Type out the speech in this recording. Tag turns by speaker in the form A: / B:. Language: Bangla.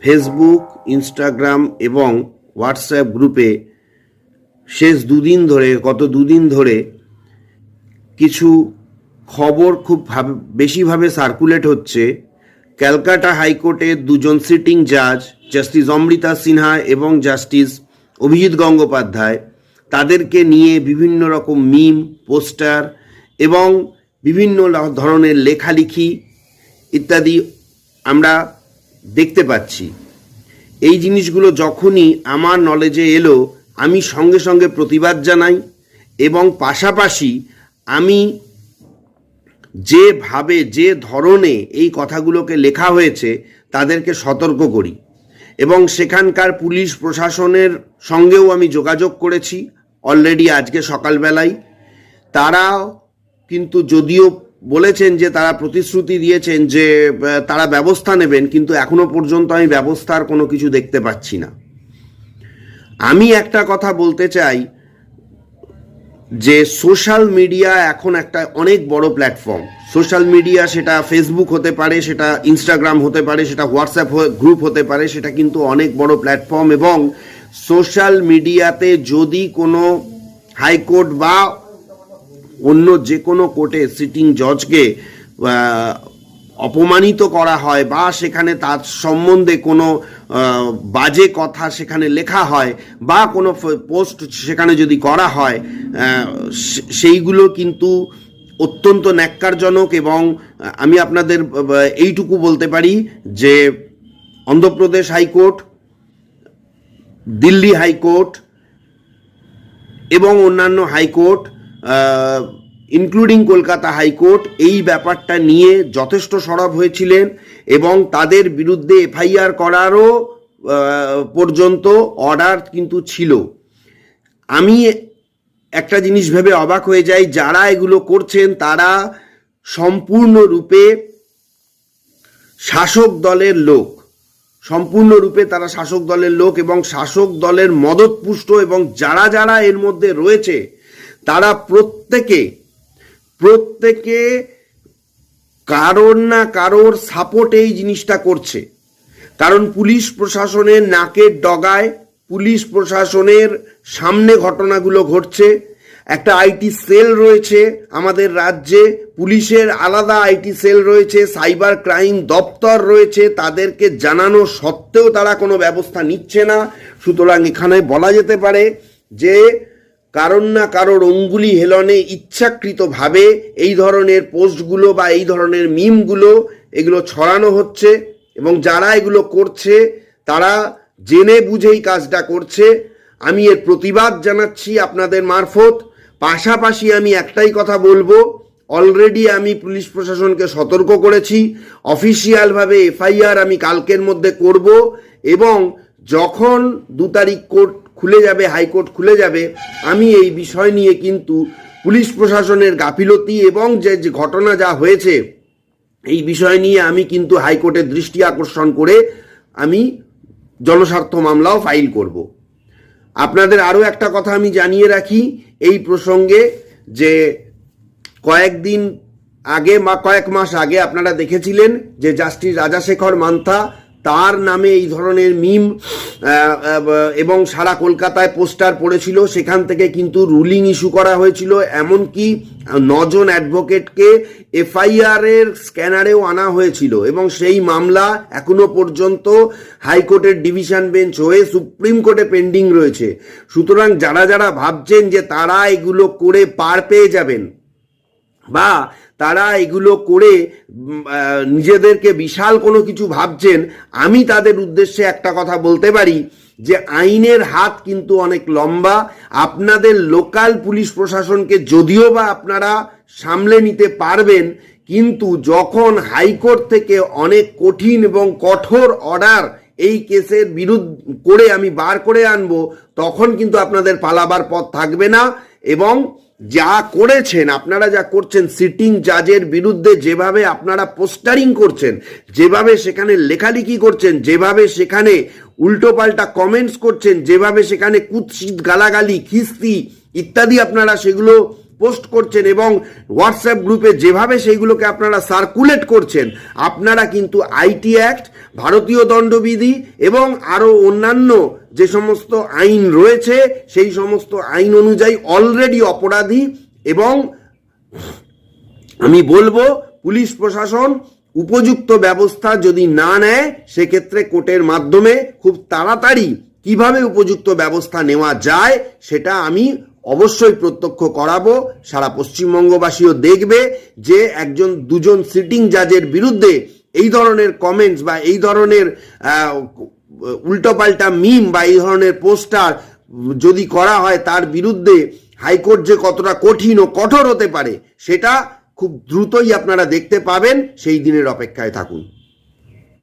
A: ফেসবুক ইনস্টাগ্রাম এবং হোয়াটসঅ্যাপ গ্রুপে শেষ দুদিন ধরে, গত দুদিন ধরে কিছু খবর খুব ভাব- বেশিভাবে সার্কুলেট হচ্ছে। ক্যালকাটা হাইকোর্টের দুজন সিটিং জাজ জাস্টিস অমৃতা সিনহা এবং জাস্টিস অভিজিৎ গঙ্গোপাধ্যায় তাদেরকে নিয়ে বিভিন্ন রকম মিম পোস্টার এবং বিভিন্ন ধরনের লেখালেখি ইত্যাদি আমরা দেখতে পাচ্ছি। এই জিনিসগুলো যখনই আমার নলেজে এলো, আমি সঙ্গে সঙ্গে প্রতিবাদ জানাই এবং পাশাপাশি আমি যেভাবে, যে ধরনে এই কথাগুলোকে লেখা হয়েছে, তাদেরকে সতর্ক করি এবং সেখানকার পুলিশ প্রশাসনের সঙ্গেও আমি যোগাযোগ করেছি। অলরেডি আজকে সকালবেলায়। তারাও কিন্তু যদিও বলেছেন যে তারা প্রতিশ্রুতি দিয়েছেন যে তারা ব্যবস্থা নেবেন, কিন্তু এখনও পর্যন্ত আমি ব্যবস্থার কোনো কিছু দেখতে পাচ্ছি না। আমি একটা কথা বলতে চাই যে, সোশ্যাল মিডিয়া এখন একটা অনেক বড় প্ল্যাটফর্ম। সোশ্যাল মিডিয়া সেটা ফেসবুক হতে পারে, সেটা ইনস্টাগ্রাম হতে পারে, সেটা হোয়াটসঅ্যাপ গ্রুপ হতে পারে, সেটা কিন্তু অনেক বড় প্ল্যাটফর্ম এবং সোশ্যাল মিডিয়াতে যদি কোনো হাইকোর্ট বা অন্য যে কোনো কোর্টে সিটিং জজকে অপমানিত করা হয় বা সেখানে তার সম্বন্ধে কোনো বাজে কথা সেখানে লেখা হয় বা কোনো পোস্ট সেখানে যদি করা হয় সেইগুলো কিন্তু অত্যন্ত ন্যাক্কারজনক এবং আমি আপনাদের এইটুকু বলতে পারি যে অন্ধ্রপ্রদেশ হাইকোর্ট, দিল্লি হাইকোর্ট এবং অন্যান্য হাইকোর্ট ইনক্লুডিং কলকাতা হাইকোর্ট, এই ব্যাপারটা নিয়ে যথেষ্ট সরব হয়েছিলেন এবং তাদের বিরুদ্ধে এফআইআর করারও পর্যন্ত অর্ডার কিন্তু ছিল। আমি একটা জিনিস ভেবে অবাক হয়ে যাই, যারা এগুলো করছেন তারা সম্পূর্ণরূপে শাসক দলের লোক। সম্পূর্ণরূপে তারা শাসক দলের লোক এবং শাসক দলের মদতপুষ্ট এবং যারা যারা এর মধ্যে রয়েছে তারা প্রত্যেকে প্রত্যেকে কারোর না কারোর সাপোর্ট এই জিনিসটা করছে। কারণ পুলিশ প্রশাসনের নাকের ডগায় পুলিশ প্রশাসনের সামনে ঘটনাগুলো ঘটছে। একটা আইটি সেল রয়েছে আমাদের রাজ্যে, পুলিশের আলাদা আইটি সেল রয়েছে, সাইবার ক্রাইম দপ্তর রয়েছে, তাদেরকে জানানো সত্ত্বেও তারা কোনো ব্যবস্থা নিচ্ছে না। সুতরাং এখানে বলা যেতে পারে যে কারণ না কারোর অঙ্গুলি হেলনে ইচ্ছাকৃতভাবে এই ধরনের পোস্টগুলো বা এই ধরনের মিমগুলো এগুলো ছড়ানো হচ্ছে এবং যারা এগুলো করছে, তারা জেনে বুঝেই কাজটা করছে। আমি এর প্রতিবাদ জানাচ্ছি আপনাদের মারফত। পাশাপাশি আমি একটাই কথা বলব, অলরেডি আমি পুলিশ প্রশাসনকে সতর্ক করেছি, অফিসিয়ালভাবে এফআইআর আমি কালকের মধ্যে করব এবং যখন দু তারিখ কোর্ট খুলে যাবে, হাইকোর্ট খুলে যাবে। আমি এই বিষয় নিয়ে কিন্তু পুলিশ প্রশাসনের গাফিলতি এবং যে যে ঘটনা যা হয়েছে, এই বিষয় নিয়ে আমি কিন্তু হাইকোর্টের দৃষ্টি আকর্ষণ করে আমি জনস্বার্থ মামলাও ফাইল করব। আপনাদের আরও একটা কথা আমি জানিয়ে রাখি, এই প্রসঙ্গে যে কয়েকদিন আগে বা কয়েক মাস আগে আপনারা দেখেছিলেন যে জাস্টিস রাজাশেখর মান্থা তার নামে এই ধরনের মিম এবং সারা কলকাতায় পোস্টার পড়েছিল। সেখান থেকে কিন্তু রুলিং ইস্যু করা হয়েছিল। এমনকি নজন অ্যাডভোকেটকে এফআইআর এর স্ক্যানারেও আনা হয়েছিল। এবং সেই মামলা এখনও পর্যন্ত হাইকোর্টের ডিভিশন বেঞ্চ হয়ে সুপ্রিম কোর্টে পেন্ডিং রয়েছে। সুতরাং যারা যারা ভাবছেন যে তারা এগুলো করে পার পেয়ে যাবেন বা তারা এগুলো করে নিজেদেরকে বিশাল কোনো কিছু ভাবছেন, আমি তাদের উদ্দেশ্যে একটা কথা বলতে পারি যে আইনের হাত কিন্তু অনেক লম্বা। আপনাদের লোকাল পুলিশ প্রশাসনকে যদিও বা আপনারা সামলে নিতে পারবেন, কিন্তু যখন হাইকোর্ট থেকে অনেক কঠিন এবং কঠোর অর্ডার এই কেসের বিরুদ্ধ করে আমি বার করে আনব, তখন কিন্তু আপনাদের পালাবার পথ থাকবে না এবং যা করেছেন, আপনারা যা করছেন সিটিং জাজের বিরুদ্ধে যেভাবে আপনারা পোস্টারিং করছেন, যেভাবে সেখানে লেখালেখি করছেন, যেভাবে সেখানে উল্টোপাল্টা কমেন্টস করছেন, যেভাবে সেখানে কুৎসিত গালাগালি, খিস্তি ইত্যাদি আপনারা সেগুলো পোস্ট করছেন এবং হোয়াটসঅ্যাপ গ্রুপে যেভাবে সেইগুলোকে আপনারা সার্কুলেট করছেন, আপনারা কিন্তু আইটি অ্যাক্ট, ভারতীয় দণ্ডবিধি এবং আরও অন্যান্য যে সমস্ত আইন রয়েছে, সেই সমস্ত আইন অনুযায়ী অলরেডি অপরাধী এবং আমি বলব পুলিশ প্রশাসন উপযুক্ত ব্যবস্থা যদি না নেয়, সেক্ষেত্রে কোর্টের মাধ্যমে খুব তাড়াতাড়ি কীভাবে উপযুক্ত ব্যবস্থা নেওয়া যায়, সেটা আমি অবশ্যই প্রত্যক্ষ করাবো, সারা পশ্চিমবঙ্গবাসীও দেখবে যে একজন, দুজন সিটিং জাজের বিরুদ্ধে এই ধরনের কমেন্টস বা এই ধরনের উল্টোপাল্টা মিম বা এই ধরনের পোস্টার যদি করা হয় তার বিরুদ্ধে হাইকোর্ট যে কতটা কঠিন ও কঠোর হতে পারে, সেটা খুব দ্রুতই আপনারা দেখতে পাবেন। সেই দিনের অপেক্ষায় থাকুন।